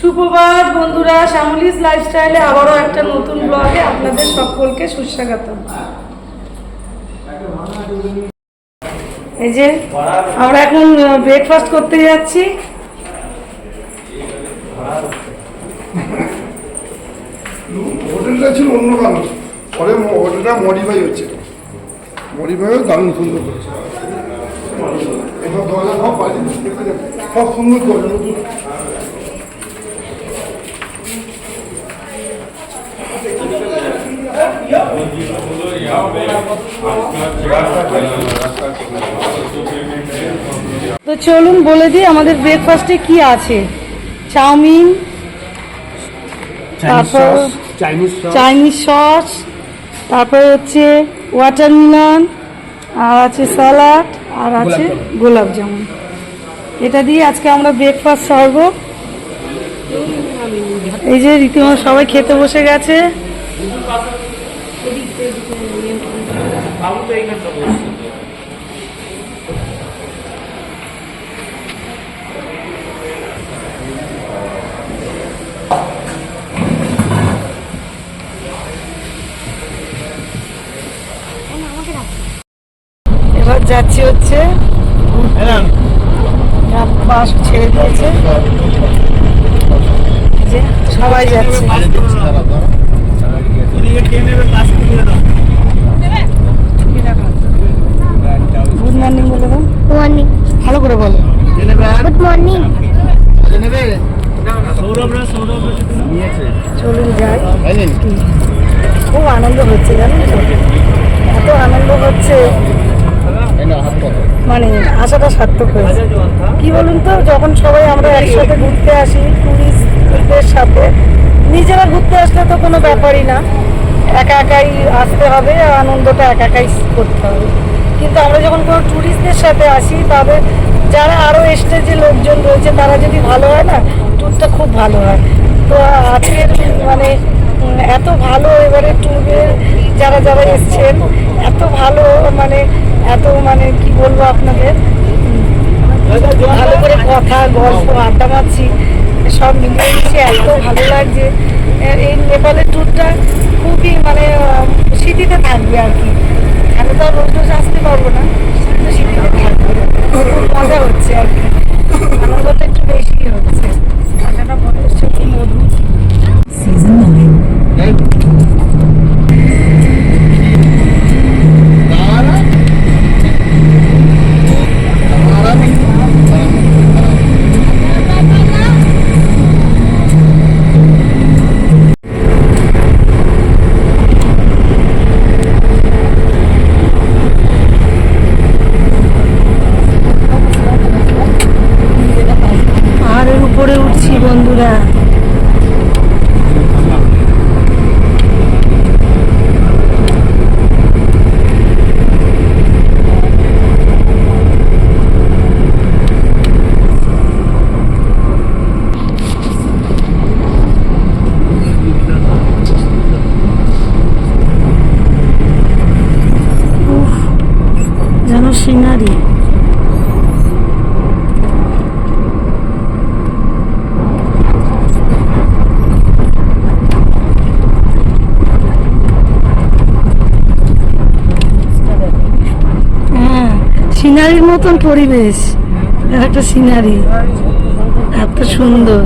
সুপ্রভাত বন্ধুরা শ্যামলিস লাইফস্টাইলে আবারও একটা নতুন ব্লগে আপনাদের সকলকে সুস্বাগত এই যে আমরা এখন ব্রেকফাস্ট করতে যাচ্ছি। হোটেলটা ছিল অন্য মানুষ পরে হোটেলটা মডিফাই হচ্ছে। মডিফাই দারুণ সুন্দর করেছে। দরজা সব বাড়ি সব সুন্দর নতুন তো চলুন বলে দিই আমাদের ব্রেকফাস্টে কি আছে? চাউমিন তারপর চাইনিজ সস তারপর হচ্ছে ওয়াটারমেলন আর আছে স্যালাড আর আছে গোলাপ জামুন। এটা দিয়ে আজকে আমরা ব্রেকফাস্ট সারব এই যে রীতিমতো সবাই খেতে বসে গেছে। এবার যাচ্ছি হচ্ছে। বাস ছেড়ে দিয়েছে। যে সবাই যাচ্ছে। গুড মর্নিং বলে মর্নিং ভালো করে বলো। গুড মর্নিং চলুন যাই। খুব আনন্দ হচ্ছে জানেন তো? এত আনন্দ হচ্ছে। মানে আশাটা সার্থক হয়েছে। কি বলুন তো, যখন সবাই আমরা একসাথে ঘুরতে আসি টুরিস্টদের সাথে, নিজেরা ঘুরতে আসলে তো কোনো ব্যাপারই না। একা একাই আসতে হবে আনন্দটা একা একাই করতে হবে। কিন্তু আমরা যখন কোনো টুরিস্টদের সাথে আসি তাদের যারা আরও যে লোকজন রয়েছে, তারা যদি ভালো হয় না ট্যুরটা খুব ভালো হয়। তো আজকের মানে এত ভালো এবারে ট্যুরে যারা যারা এসছেন, এত ভালো মানে এত মানে কি বলব আপনাদের? ভালো করে কথা, গল্প, আড্ডা মারছি, সব মিলিয়ে এত ভালো লাগছে। এই নেপালের ট্যুরটা খুবই মানে স্মৃতিতে থাকবে আর কি। এখানে তো আর রোজ রোজ আসতে পারব না কিন্তু স্মৃতিতে থাকবে মজা হচ্ছে আর কি। সিনারি। হ্যাঁ সিনারির মতন পরিবেশ। একটা সিনারি। এত সুন্দর।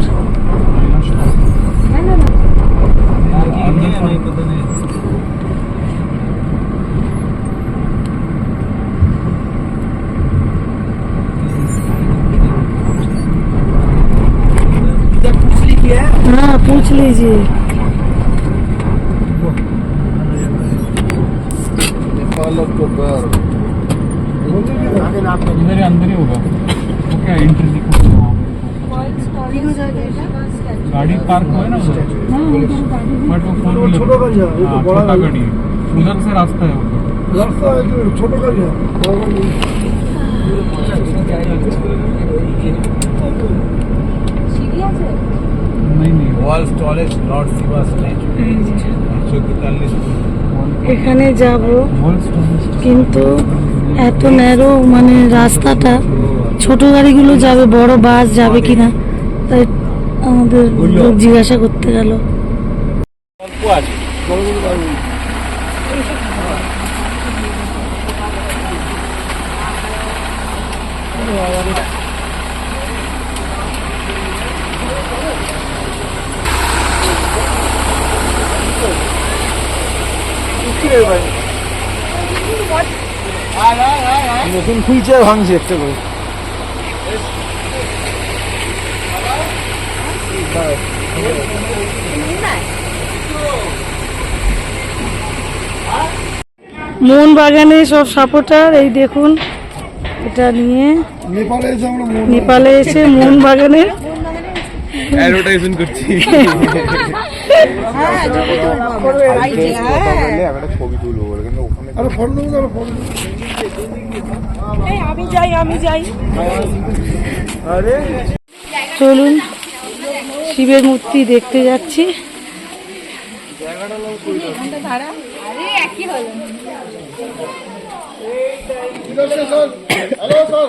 लीजिए मेरे अंदर ही होगा तो क्या एंट्री दिखो गाड़ी पार्क हुआ है। ना बट वो फोर व्हीलर। तो हाँ, छोटा गाड़ी है। उधर से रास्ता है रास्ता है छोटा गाड़ी है। हाँ। ওয়ার্ল্ড টলেস্ট স্ট্যাচু একশো এখানে যাব কিন্তু এত ন্যারো মানে রাস্তাটা ছোট গাড়িগুলো যাবে বড় বাস যাবে কিনা তাই আমাদের জিজ্ঞাসা করতে গেল। অল্প আছে। নতুন খুলছে আর ভাঙছে একটা করে। মোহন বাগানে সব সাপোর্টার এই দেখুন এটা নিয়ে নেপালে এসে মন বাগানে অ্যাডভার্টাইজমেন্ট করছি একটা ছবি তুলবো কিন্তু ওখানে আরে ফটো আমি যাই আমি যাই আরে চলুন শিবের মূর্তি দেখতে যাচ্ছি হ্যালো স্যার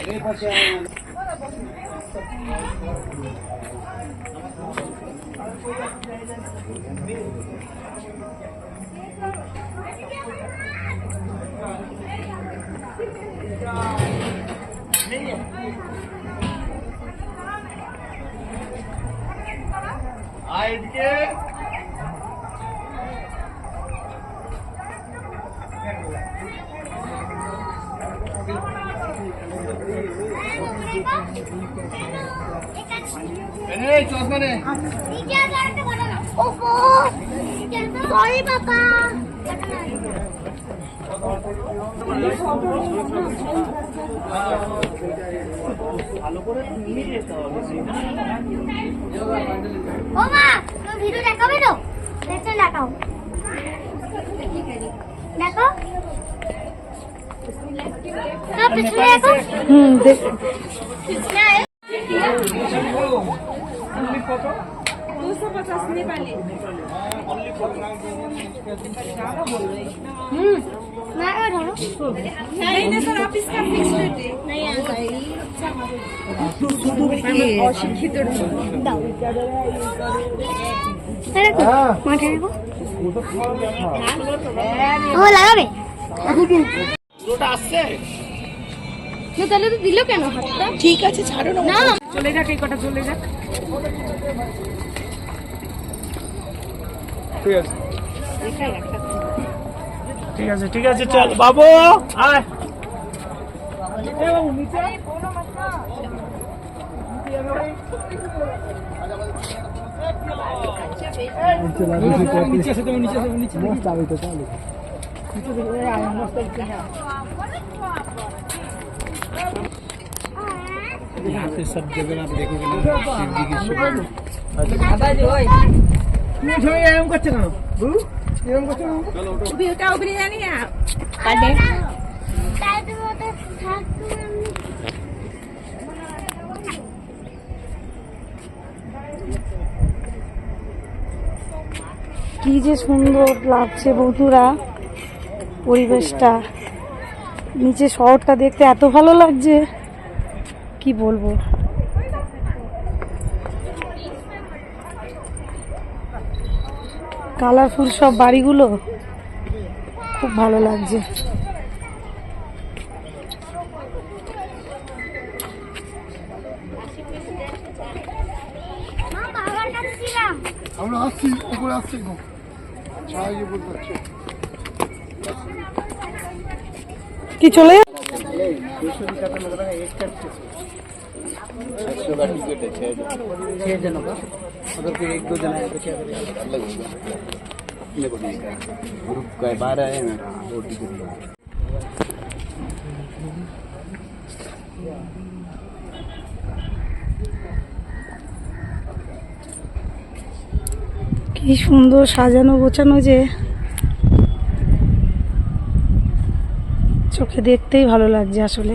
এক লাখ টাকা ও মা তুমি ভিডিও দেখাবে তো? দেখতে দেখাও। না পিছনে দেখো। হুম দেখ অশিক্ষিত লাগাবে পুরোটা আসছে আপনি তাহলে তো দিল কেন হাতটা? ঠিক আছে ছাড়ো না চলে যাক এই কটা চলে যাক। ঠিক আছে। ঠিক আছে ঠিক আছে চল। বাবু। আয়। নিচে নিচে নিচে নিচে কি যে সুন্দর লাগছে বন্ধুরা পরিবেশটা। নিচে শহরটা দেখতে এত ভালো লাগছে। কি বলব কালারফুল সব বাড়িগুলো খুব ভালো লাগছে আমরা আসছি উপরে আসছি কি চলে छह जनों का अगर कोई एक दो जना है तो क्या करेगा ग्रुप का बारह है ना दो टिकट কি সুন্দর সাজানো গোছানো যে চোখে দেখতেই ভালো লাগছে আসলে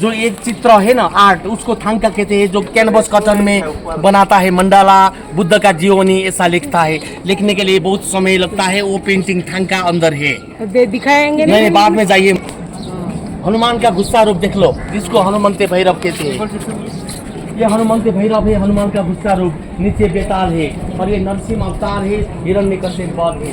जो एक चित्र है ना आर्ट उसको थांका कहते हैं जो कैनवस कॉटन में बनाता है मंडाला बुद्ध का जीवनी ऐसा लिखता है। लिखने के लिए बहुत समय लगता है वो पेंटिंग थांका अंदर है। दिखाएँगे नहीं? नहीं, बाद में जाइए। हनुमान का गुस्सा रूप देख लो जिसको हनुमंत भैरव कहते हैं। ये हनुमंत भैरव है हनुमान का गुस्सा रूप। नीचे बेताल है और ये नरसिंह अवतार है हिरण्य कश्यप है।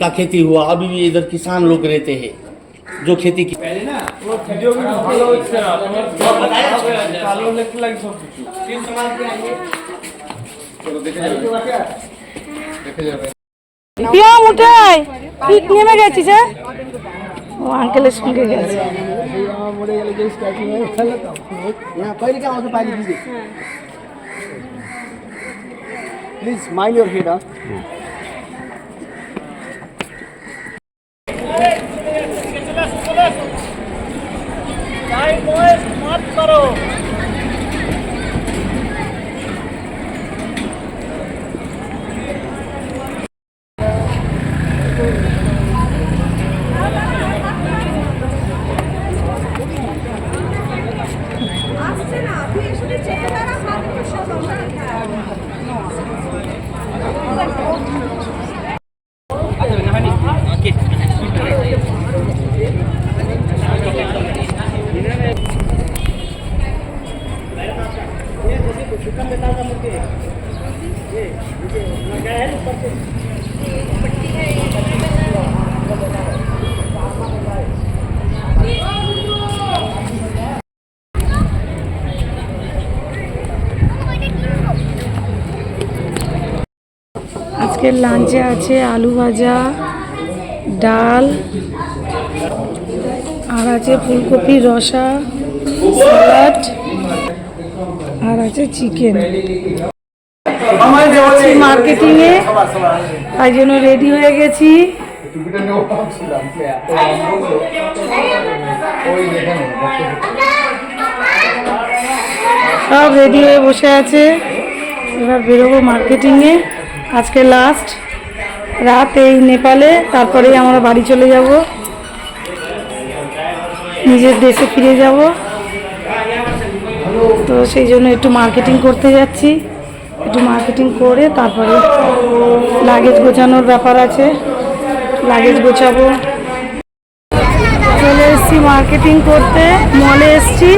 का खेती हुआ अभी भी इधर किसान लोग रहते हैं जो खेती की পিয়া উঠাই তুই নেমে গেছিস হ্যাঁ ও আঙ্কেলের সঙ্গে গেছে यहाँ कहिले कहाँ आउँछ টাইম ওয়েস্ট মাত করো আমাদের লাঞ্চে আছে আলু ভাজা, ডাল, আর আছে ফুলকপি রসা সালাড আর আছে চিকেন। মার্কেটিংয়ে, তাই জন্য রেডি হয়ে গেছি। সব রেডি হয়ে বসে আছে। এবার বেরোবো মার্কেটিংয়ে। আজকে লাস্ট রাত এই নেপালে, তারপরেই আমরা বাড়ি চলে যাব। নিজের দেশে ফিরে যাব। তো সেই জন্য একটু মার্কেটিং করতে যাচ্ছি। একটু মার্কেটিং করে তারপরে লাগেজ গোছানোর ব্যাপার আছে। লাগেজ গোছাবো। চলে এসছি মার্কেটিং করতে। মলে এসছি।